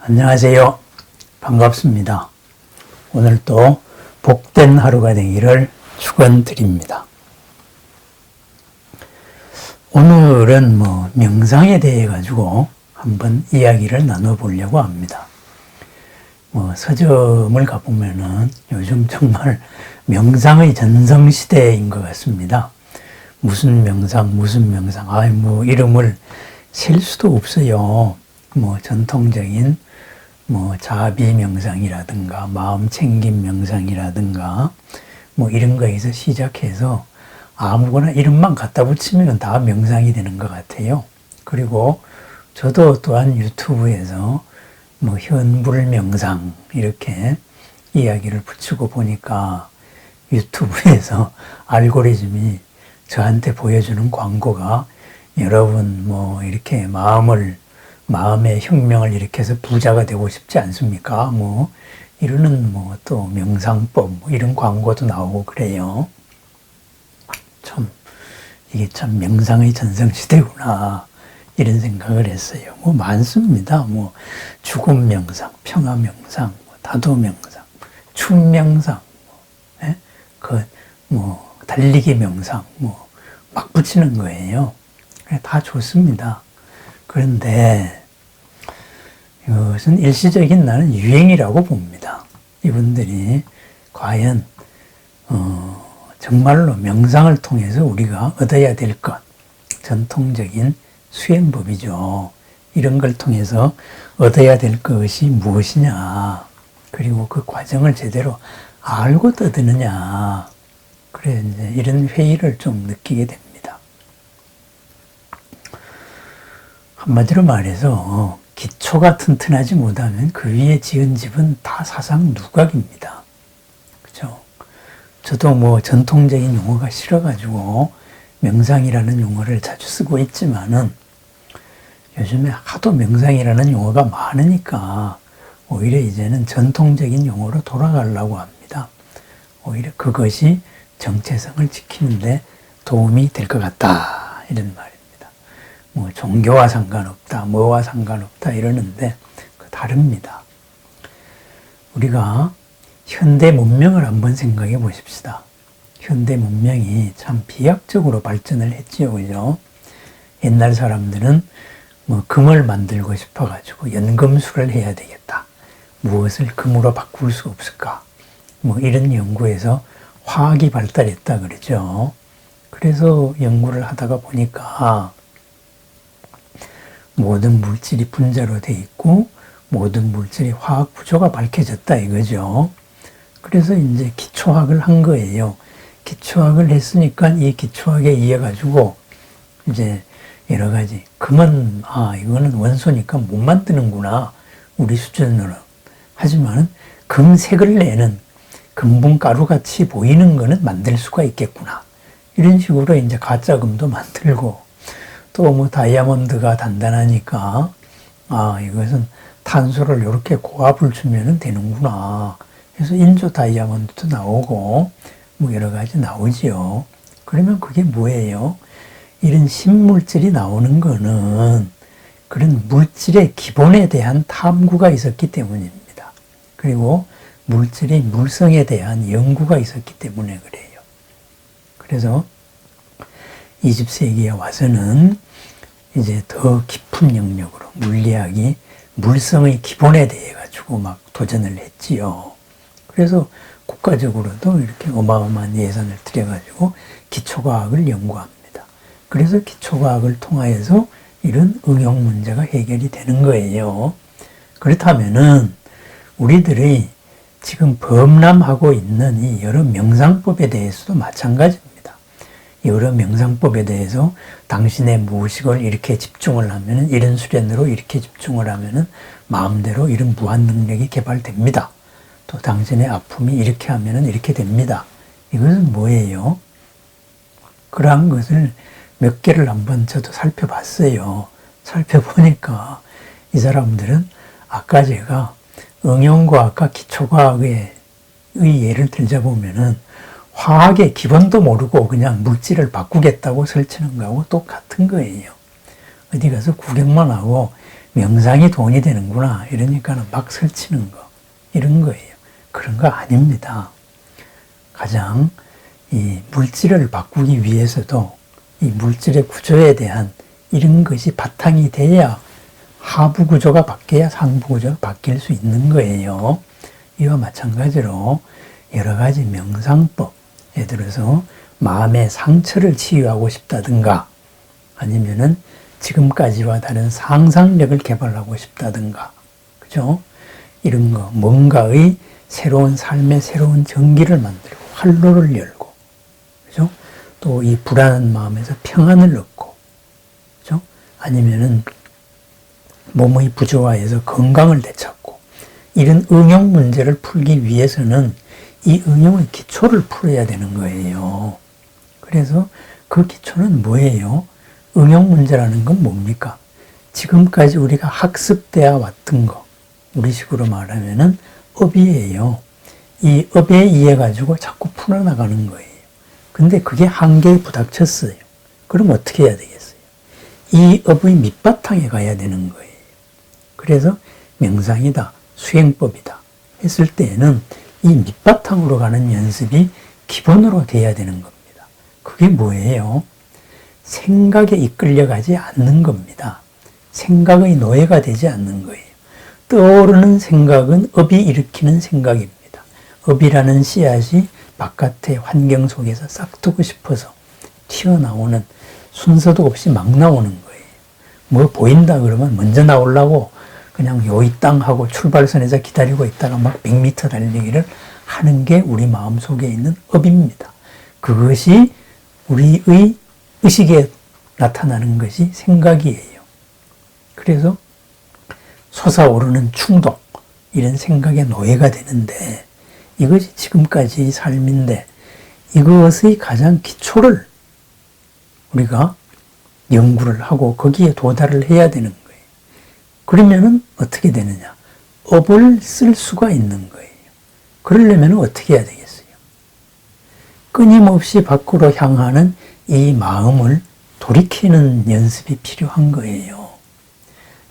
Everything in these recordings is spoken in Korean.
안녕하세요. 반갑습니다. 오늘 또 복된 하루가 되기를 축원드립니다. 오늘은 뭐 명상에 대해 가지고 한번 이야기를 나눠 보려고 합니다. 뭐 서점을 가보면은 요즘 정말 명상의 전성시대인 것 같습니다. 무슨 명상, 무슨 명상, 아이, 뭐, 이름을 셀 수도 없어요. 뭐, 전통적인, 뭐, 자비 명상이라든가, 마음 챙김 명상이라든가, 뭐, 이런 거에서 시작해서 아무거나 이름만 갖다 붙이면 다 명상이 되는 것 같아요. 그리고 저도 또한 유튜브에서 뭐, 현불 명상, 이렇게 이야기를 붙이고 보니까 유튜브에서 알고리즘이 저한테 보여주는 광고가 여러분 뭐 이렇게 마음을 마음의 혁명을 일으켜서 부자가 되고 싶지 않습니까? 뭐 이러는 뭐 또 명상법 뭐 이런 광고도 나오고 그래요. 참 이게 참 명상의 전성시대구나 이런 생각을 했어요. 뭐 많습니다. 뭐 죽음 명상, 평화 명상, 뭐 다도 명상, 춤 명상, 뭐, 예? 그뭐 달리기 명상, 뭐, 막 붙이는 거예요. 다 좋습니다. 그런데 이것은 일시적인 나는 유행이라고 봅니다. 이분들이 과연, 어, 정말로 명상을 통해서 우리가 얻어야 될 것, 전통적인 수행법이죠. 이런 걸 통해서 얻어야 될 것이 무엇이냐. 그리고 그 과정을 제대로 알고 떠드느냐. 그래, 이제 이런 회의를 좀 느끼게 됩니다. 한마디로 말해서 기초가 튼튼하지 못하면 그 위에 지은 집은 다 사상 누각입니다. 그죠? 저도 뭐 전통적인 용어가 싫어가지고 명상이라는 용어를 자주 쓰고 있지만은 요즘에 하도 명상이라는 용어가 많으니까 오히려 이제는 전통적인 용어로 돌아가려고 합니다. 오히려 그것이 정체성을 지키는데 도움이 될 것 같다. 이런 말입니다. 뭐 종교와 상관없다, 뭐와 상관없다 이러는데 그 다릅니다. 우리가 현대 문명을 한번 생각해 보십시다. 현대 문명이 참 비약적으로 발전을 했지요, 그죠? 옛날 사람들은 뭐 금을 만들고 싶어가지고 연금술을 해야 되겠다. 무엇을 금으로 바꿀 수 없을까? 뭐 이런 연구에서 화학이 발달했다 그러죠. 그래서 연구를 하다가 보니까 모든 물질이 분자로 돼 있고 모든 물질이 화학 구조가 밝혀졌다 이거죠. 그래서 이제 기초학을 한 거예요. 기초학을 했으니까 이 기초학에 의해 가지고 이제 여러 가지 금은 아 이거는 원소니까 못 만드는구나 우리 수준으로 하지만은 금색을 내는 금분가루 같이 보이는 거는 만들 수가 있겠구나. 이런 식으로 이제 가짜금도 만들고 또 뭐 다이아몬드가 단단하니까 아 이것은 탄소를 이렇게 고압을 주면은 되는구나. 그래서 인조 다이아몬드도 나오고 뭐 여러 가지 나오지요. 그러면 그게 뭐예요? 이런 신물질이 나오는 거는 그런 물질의 기본에 대한 탐구가 있었기 때문입니다. 그리고 물질의 물성에 대한 연구가 있었기 때문에 그래요. 그래서 20세기에 와서는 이제 더 깊은 영역으로 물리학이 물성의 기본에 대해 가지고 막 도전을 했지요. 그래서 국가적으로도 이렇게 어마어마한 예산을 들여가지고 기초과학을 연구합니다. 그래서 기초과학을 통하여서 이런 응용 문제가 해결이 되는 거예요. 그렇다면은 우리들의 지금 범람하고 있는 이 여러 명상법에 대해서도 마찬가지입니다. 여러 명상법에 대해서 당신의 무의식을 이렇게 집중을 하면 이런 수련으로 이렇게 집중을 하면 마음대로 이런 무한 능력이 개발됩니다. 또 당신의 아픔이 이렇게 하면 이렇게 됩니다. 이것은 뭐예요? 그러한 것을 몇 개를 한번 저도 살펴봤어요. 살펴보니까 이 사람들은 아까 제가 응용과학과 기초과학의 예를 들자 보면은 화학의 기본도 모르고 그냥 물질을 바꾸겠다고 설치는 거하고 똑같은 거예요. 어디 가서 구경만 하고 명상이 돈이 되는구나. 이러니까는 막 설치는 거. 이런 거예요. 그런 거 아닙니다. 가장 이 물질을 바꾸기 위해서도 이 물질의 구조에 대한 이런 것이 바탕이 돼야 하부 구조가 바뀌어야 상부 구조가 바뀔 수 있는 거예요. 이와 마찬가지로 여러 가지 명상법, 예를 들어서 마음의 상처를 치유하고 싶다든가 아니면은 지금까지와 다른 상상력을 개발하고 싶다든가 그죠? 이런 거 뭔가의 새로운 삶의 새로운 전기를 만들고 활로를 열고 그죠? 또 이 불안한 마음에서 평안을 얻고 그죠? 아니면은 몸의 부조화에서 건강을 되찾고 이런 응용 문제를 풀기 위해서는 이 응용의 기초를 풀어야 되는 거예요. 그래서 그 기초는 뭐예요? 응용 문제라는 건 뭡니까? 지금까지 우리가 학습되어 왔던 거, 우리 식으로 말하면은 업이에요. 이 업에 의해 가지고 자꾸 풀어나가는 거예요. 근데 그게 한계에 부닥쳤어요. 그럼 어떻게 해야 되겠어요? 이 업의 밑바탕에 가야 되는 거예요. 그래서 명상이다, 수행법이다 했을 때에는 이 밑바탕으로 가는 연습이 기본으로 돼야 되는 겁니다. 그게 뭐예요? 생각에 이끌려가지 않는 겁니다. 생각의 노예가 되지 않는 거예요. 떠오르는 생각은 업이 일으키는 생각입니다. 업이라는 씨앗이 바깥의 환경 속에서 싹두고 싶어서 튀어나오는 순서도 없이 막 나오는 거예요. 뭐 보인다 그러면 먼저 나오려고 그냥 요이 땅 하고 출발선에서 기다리고 있다가 막 100m 달리기를 하는 게 우리 마음 속에 있는 업입니다. 그것이 우리의 의식에 나타나는 것이 생각이에요. 그래서 솟아오르는 충동, 이런 생각의 노예가 되는데 이것이 지금까지 삶인데 이것의 가장 기초를 우리가 연구를 하고 거기에 도달을 해야 되는 거예요. 그러면은 어떻게 되느냐? 업을 쓸 수가 있는 거예요. 그러려면 어떻게 해야 되겠어요? 끊임없이 밖으로 향하는 이 마음을 돌이키는 연습이 필요한 거예요.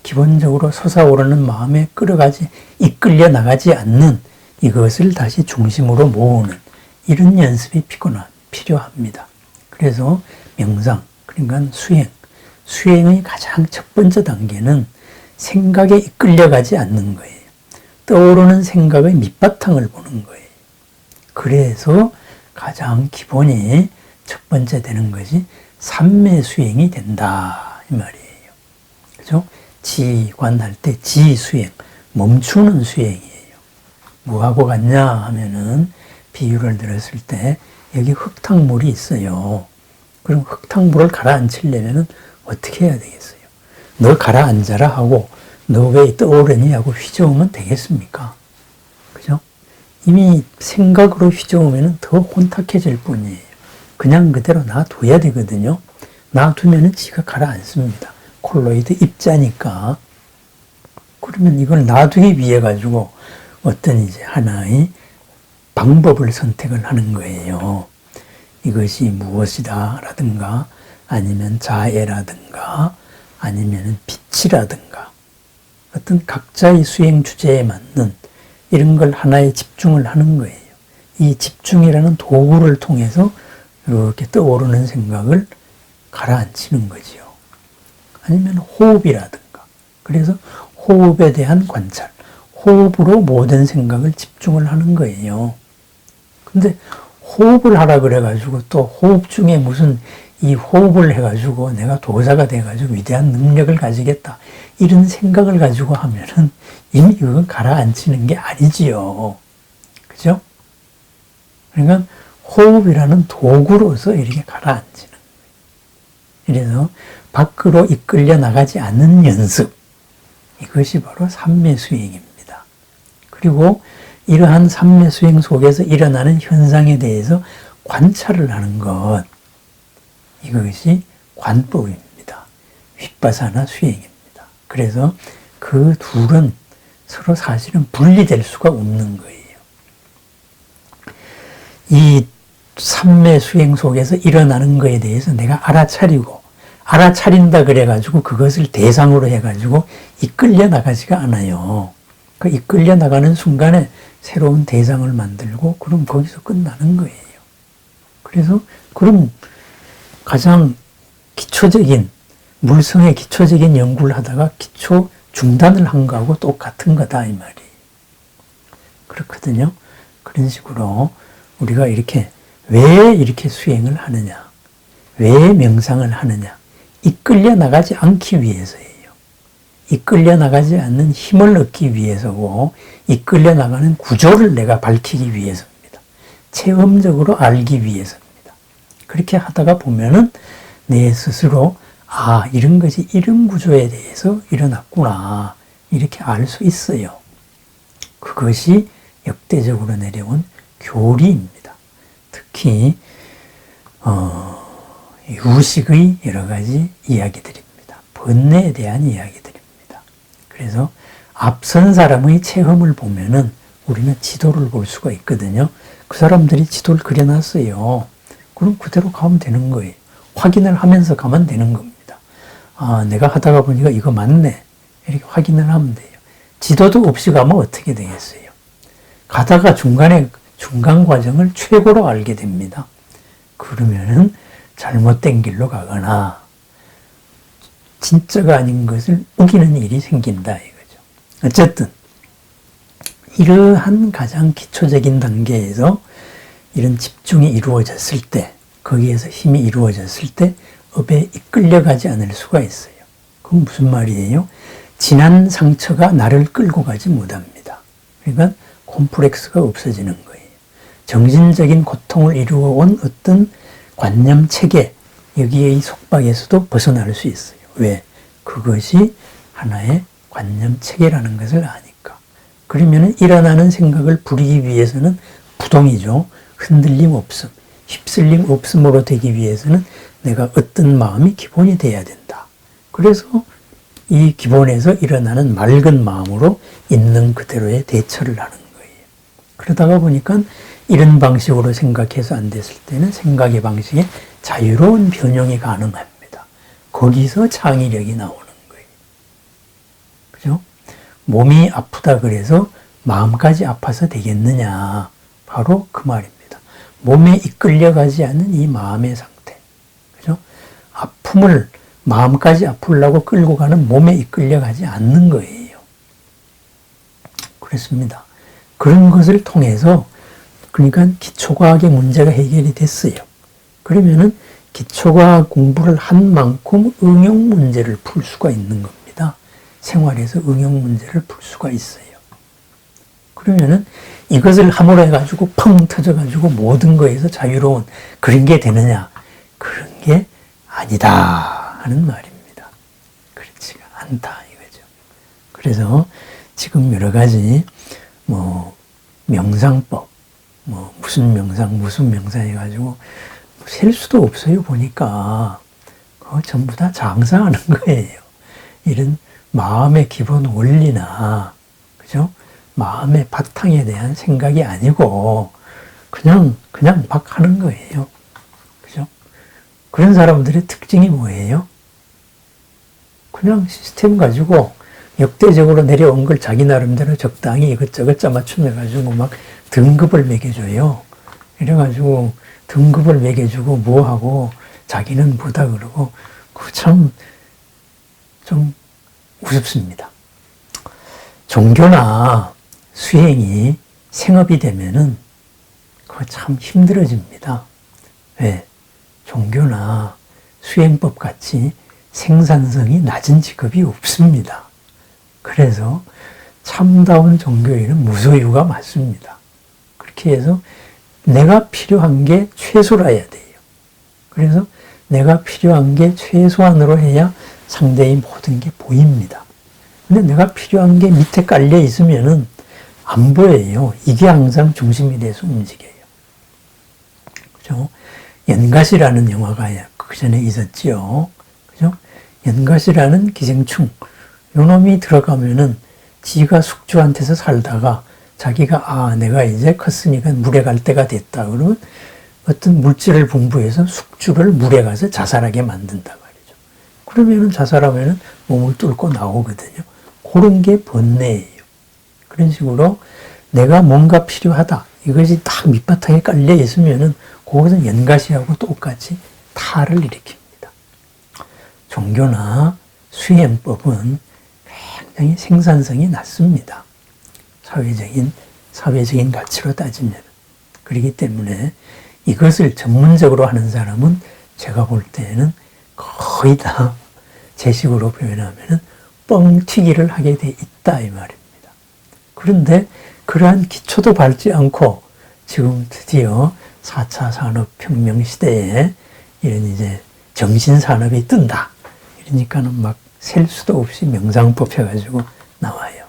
기본적으로 솟아오르는 마음에 끌어가지, 이끌려 나가지 않는 이것을 다시 중심으로 모으는 이런 연습이 필요합니다. 그래서 명상, 그러니까 수행, 수행의 가장 첫 번째 단계는 생각에 이끌려가지 않는 거예요. 떠오르는 생각의 밑바탕을 보는 거예요. 그래서 가장 기본이 첫 번째 되는 것이 삼매 수행이 된다 이 말이에요. 그죠? 지관할 때 지수행, 멈추는 수행이에요. 뭐하고 같냐 하면은 비유를 들었을 때 여기 흙탕물이 있어요. 그럼 흙탕물을 가라앉히려면 어떻게 해야 되겠어요? 너 가라앉아라 하고 너 왜 떠오르니 하고 휘저으면 되겠습니까? 그죠? 이미 생각으로 휘저으면 더 혼탁해질 뿐이에요. 그냥 그대로 놔둬야 되거든요. 놔두면 지가 가라앉습니다. 콜로이드 입자니까. 그러면 이걸 놔두기 위해 가지고 어떤 이제 하나의 방법을 선택을 하는 거예요. 이것이 무엇이다 라든가 아니면 자애라든가 아니면 빛이라든가 어떤 각자의 수행 주제에 맞는 이런 걸 하나에 집중을 하는 거예요. 이 집중이라는 도구를 통해서 이렇게 떠오르는 생각을 가라앉히는 거지요. 아니면 호흡이라든가. 그래서 호흡에 대한 관찰. 호흡으로 모든 생각을 집중을 하는 거예요. 근데 호흡을 하라 그래가지고 또 호흡 중에 무슨 이 호흡을 해가지고 내가 도사가 돼가지고 위대한 능력을 가지겠다. 이런 생각을 가지고 하면은 이미 그건 가라앉히는 게 아니지요. 그죠? 그러니까 호흡이라는 도구로서 이렇게 가라앉히는 거예요. 그래서 밖으로 이끌려 나가지 않는 연습. 이것이 바로 삼매 수행입니다. 그리고 이러한 삼매 수행 속에서 일어나는 현상에 대해서 관찰을 하는 것. 이것이 관법입니다. 휘바사나 수행입니다. 그래서 그 둘은 서로 사실은 분리될 수가 없는 거예요. 이 삼매 수행 속에서 일어나는 것에 대해서 내가 알아차리고 알아차린다 그래가지고 그것을 대상으로 해가지고 이끌려 나가지가 않아요. 그 이끌려 나가는 순간에 새로운 대상을 만들고 그럼 거기서 끝나는 거예요. 그래서 그럼 가장 기초적인 물성의 기초적인 연구를 하다가 기초 중단을 한 거하고 똑같은 거다 이 말이에요. 그렇거든요. 그런 식으로 우리가 이렇게 왜 이렇게 수행을 하느냐, 왜 명상을 하느냐, 이끌려 나가지 않기 위해서예요. 이끌려 나가지 않는 힘을 얻기 위해서고, 이끌려 나가는 구조를 내가 밝히기 위해서입니다. 체험적으로 알기 위해서입니다. 그렇게 하다가 보면은 내 스스로, 아, 이런 것이 이런 구조에 대해서 일어났구나. 이렇게 알 수 있어요. 그것이 역대적으로 내려온 교리입니다. 특히 어, 유식의 여러 가지 이야기들입니다. 번뇌에 대한 이야기들입니다. 그래서 앞선 사람의 체험을 보면은 우리는 지도를 볼 수가 있거든요. 그 사람들이 지도를 그려놨어요. 그럼 그대로 가면 되는 거예요. 확인을 하면서 가면 되는 겁니다. 아, 내가 하다가 보니까 이거 맞네. 이렇게 확인을 하면 돼요. 지도도 없이 가면 어떻게 되겠어요? 가다가 중간에 중간 과정을 최고로 알게 됩니다. 그러면은 잘못된 길로 가거나 진짜가 아닌 것을 우기는 일이 생긴다 이거죠. 어쨌든 이러한 가장 기초적인 단계에서 이런 집중이 이루어졌을 때 거기에서 힘이 이루어졌을 때 업에 이끌려가지 않을 수가 있어요. 그건 무슨 말이에요? 지난 상처가 나를 끌고 가지 못합니다. 그러니까 콤플렉스가 없어지는 거예요. 정신적인 고통을 이루어온 어떤 관념 체계, 여기의 속박에서도 벗어날 수 있어요. 왜? 그것이 하나의 관념 체계라는 것을 아니까. 그러면 일어나는 생각을 부리기 위해서는 부동이죠. 흔들림 없음, 휩쓸림 없음으로 되기 위해서는 내가 어떤 마음이 기본이 돼야 된다. 그래서 이 기본에서 일어나는 맑은 마음으로 있는 그대로의 대처를 하는 거예요. 그러다가 보니까 이런 방식으로 생각해서 안 됐을 때는 생각의 방식에 자유로운 변형이 가능합니다. 거기서 창의력이 나오는 거예요. 그죠? 몸이 아프다 그래서 마음까지 아파서 되겠느냐. 바로 그 말입니다. 몸에 이끌려가지 않는 이 마음의 상태. 그죠? 아픔을 마음까지 아프려고 끌고 가는 몸에 이끌려가지 않는 거예요. 그렇습니다. 그런 것을 통해서 그러니까 기초과학의 문제가 해결이 됐어요. 그러면은 기초과학 공부를 한 만큼 응용 문제를 풀 수가 있는 겁니다. 생활에서 응용 문제를 풀 수가 있어요. 그러면은 이것을 함으로 해가지고 펑 터져가지고 모든 거에서 자유로운 그런 게 되느냐? 그런 게 아니다 하는 말입니다. 그렇지가 않다 이거죠. 그래서 지금 여러 가지 뭐 명상법, 뭐 무슨 명상 무슨 명상 해가지고 셀 수도 없어요 보니까 그거 전부 다 장사하는 거예요. 이런 마음의 기본 원리나 그죠? 마음의 바탕에 대한 생각이 아니고 그냥 그냥 막 하는 거예요. 그죠? 그런 사람들의 특징이 뭐예요? 그냥 시스템 가지고 역대적으로 내려온 걸 자기 나름대로 적당히 이것저것 짜맞춤해 가지고 막 등급을 매겨줘요. 이래가지고 등급을 매겨주고 뭐하고 자기는 뭐다 그러고 그참 좀 우습습니다. 종교나 수행이 생업이 되면은 그거 참 힘들어집니다. 왜? 종교나 수행법 같이 생산성이 낮은 직업이 없습니다. 그래서 참다운 종교인은 무소유가 맞습니다. 그렇게 해서 내가 필요한 게 최소라야 돼요. 그래서 내가 필요한 게 최소한으로 해야 상대의 모든 게 보입니다. 근데 내가 필요한 게 밑에 깔려 있으면은 안 보여요. 이게 항상 중심이 돼서 움직여요. 그죠? 연갓이라는 영화가 그 전에 있었지요. 그죠? 연갓이라는 기생충. 요 놈이 들어가면은 지가 숙주한테서 살다가 자기가 아 내가 이제 컸으니까 물에 갈 때가 됐다 그러면 어떤 물질을 분부해서 숙주를 물에 가서 자살하게 만든다 말이죠. 그러면은 자살하면은 몸을 뚫고 나오거든요. 그런 게 번뇌예요. 그런 식으로 내가 뭔가 필요하다. 이것이 딱 밑바탕에 깔려 있으면은 그것은 연가시하고 똑같이 탈을 일으킵니다. 종교나 수행법은 굉장히 생산성이 낮습니다. 사회적인, 사회적인 가치로 따지면. 그렇기 때문에 이것을 전문적으로 하는 사람은 제가 볼 때는 거의 다 제 식으로 표현하면은 뻥튀기를 하게 돼 있다 이 말입니다. 그런데 그러한 기초도 밟지 않고 지금 드디어 4차 산업혁명 시대에 이런 이제 정신산업이 뜬다. 이러니까는 막 셀 수도 없이 명상 뽑혀가지고 나와요.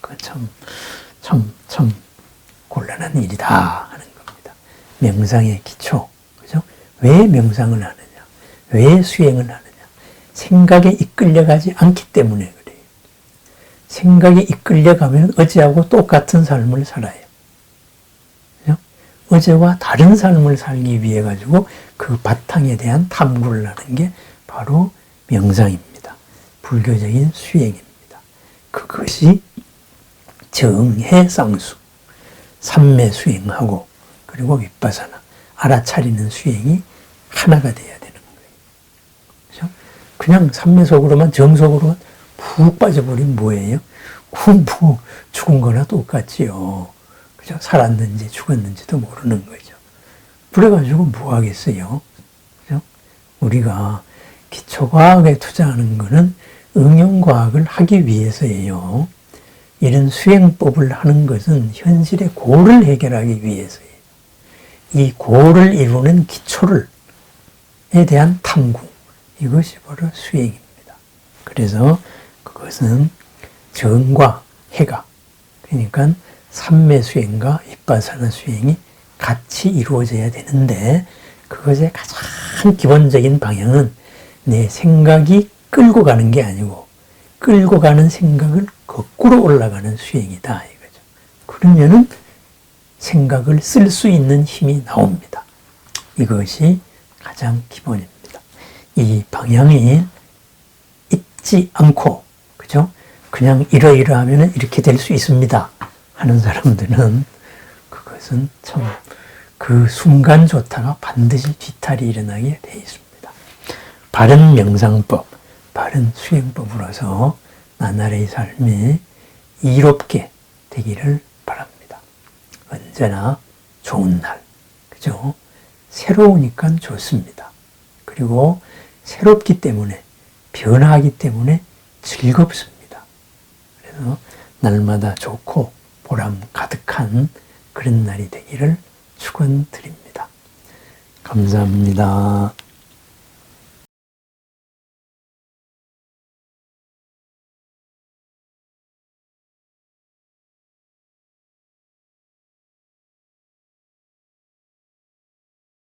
그 참, 참, 참 곤란한 일이다 하는 겁니다. 명상의 기초. 그죠? 왜 명상을 하느냐? 왜 수행을 하느냐? 생각에 이끌려가지 않기 때문에. 생각에 이끌려가면 어제하고 똑같은 삶을 살아요. 그죠? 어제와 다른 삶을 살기 위해 가지고 그 바탕에 대한 탐구를 하는 게 바로 명상입니다. 불교적인 수행입니다. 그것이 정해쌍수, 삼매 수행하고 그리고 윗바사나 알아차리는 수행이 하나가 돼야 되는 거예요. 그죠? 그냥 삼매속으로만 정속으로만 푹 빠져버리면 뭐예요? 쿵푸 죽은 거나 똑같지요. 그죠? 살았는지 죽었는지도 모르는 거죠. 그래가지고 뭐 하겠어요? 그죠? 우리가 기초과학에 투자하는 거는 응용과학을 하기 위해서예요. 이런 수행법을 하는 것은 현실의 고를 해결하기 위해서예요. 이 고를 이루는 기초를 에 대한 탐구 이것이 바로 수행입니다. 그래서 그것은 정과 해가 그러니까 삼매 수행과 입바사나 수행이 같이 이루어져야 되는데 그것의 가장 기본적인 방향은 내 생각이 끌고 가는 게 아니고 끌고 가는 생각을 거꾸로 올라가는 수행이다 이거죠. 그러면은 생각을 쓸 수 있는 힘이 나옵니다. 이것이 가장 기본입니다. 이 방향이 있지 않고 그죠? 그냥 이러이러하면 이렇게 될 수 있습니다. 하는 사람들은 그것은 참 그 순간 좋다가 반드시 뒤탈이 일어나게 돼 있습니다. 바른 명상법, 바른 수행법으로서 나날의 삶이 이롭게 되기를 바랍니다. 언제나 좋은 날, 그죠? 새로우니까 좋습니다. 그리고 새롭기 때문에, 변화하기 때문에 즐겁습니다. 그래서 날마다 좋고 보람 가득한 그런 날이 되기를 축원드립니다. 감사합니다.